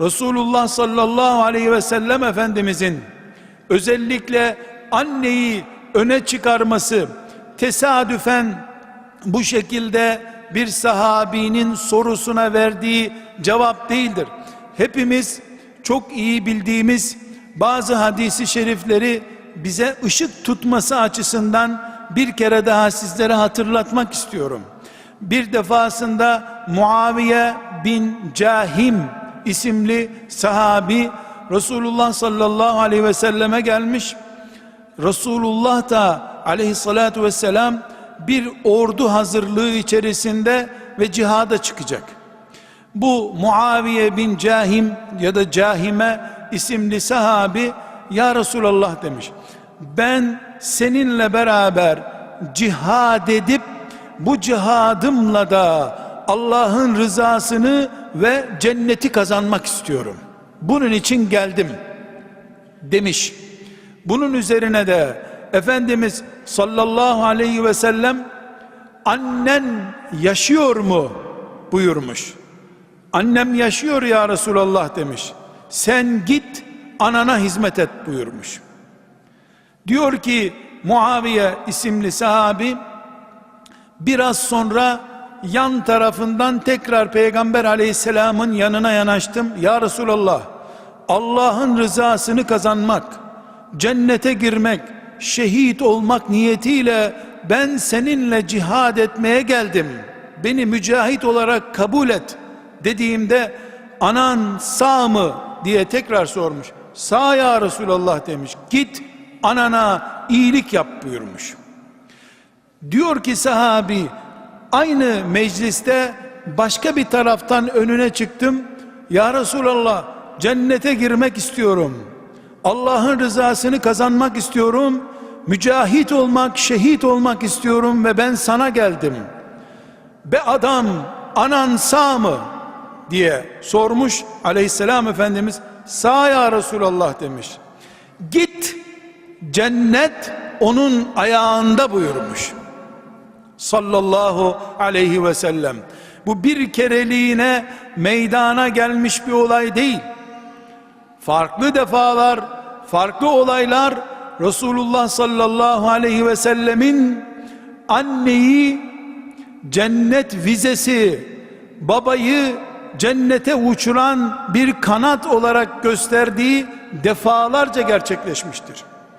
Resulullah sallallahu aleyhi ve sellem Efendimizin özellikle anneyi öne çıkarması tesadüfen bu şekilde bir sahabinin sorusuna verdiği cevap değildir. Hepimiz çok iyi bildiğimiz bazı hadisi şerifleri bize ışık tutması açısından bir kere daha sizlere hatırlatmak istiyorum. Bir defasında Muaviye bin Cahim isimli sahabi Resulullah sallallahu aleyhi ve selleme gelmiş. Resulullah da aleyhissalatu vesselam bir ordu hazırlığı içerisinde ve cihada çıkacak. Bu Muaviye bin Cahim ya da Cahime isimli sahabi ya Resulallah demiş. Ben seninle beraber cihad edip bu cihadımla da Allah'ın rızasını ve cenneti kazanmak istiyorum. Bunun için geldim demiş. Bunun üzerine de Efendimiz sallallahu aleyhi ve sellem annen yaşıyor mu buyurmuş. Annem yaşıyor ya Resulallah demiş. Sen git anana hizmet et buyurmuş. Diyor ki Muaviye isimli sahabi biraz sonra yan tarafından tekrar Peygamber aleyhisselamın yanına yanaştım. Ya Resulallah Allah'ın rızasını kazanmak, cennete girmek, şehit olmak niyetiyle ben seninle cihad etmeye geldim. Beni mücahit olarak kabul et dediğimde anan sağ mı diye tekrar sormuş. Sağ ya Resulallah demiş. Git anana iyilik yap buyurmuş. Diyor ki sahabi aynı mecliste başka bir taraftan önüne çıktım. Ya Resulallah cennete girmek istiyorum. Allah'ın rızasını kazanmak istiyorum. Mücahit olmak, şehit olmak istiyorum ve ben sana geldim. Be adam anan sağ mı? diye sormuş aleyhisselam efendimiz sağ ya Resulallah demiş. Git cennet onun ayağında buyurmuş. Sallallahu aleyhi ve sellem. Bu bir kereliğine meydana gelmiş bir olay değil. Farklı defalar, farklı olaylar Resulullah sallallahu aleyhi ve sellemin anneyi cennet vizesi, babayı cennete uçuran bir kanat olarak gösterdiği defalarca gerçekleşmiştir.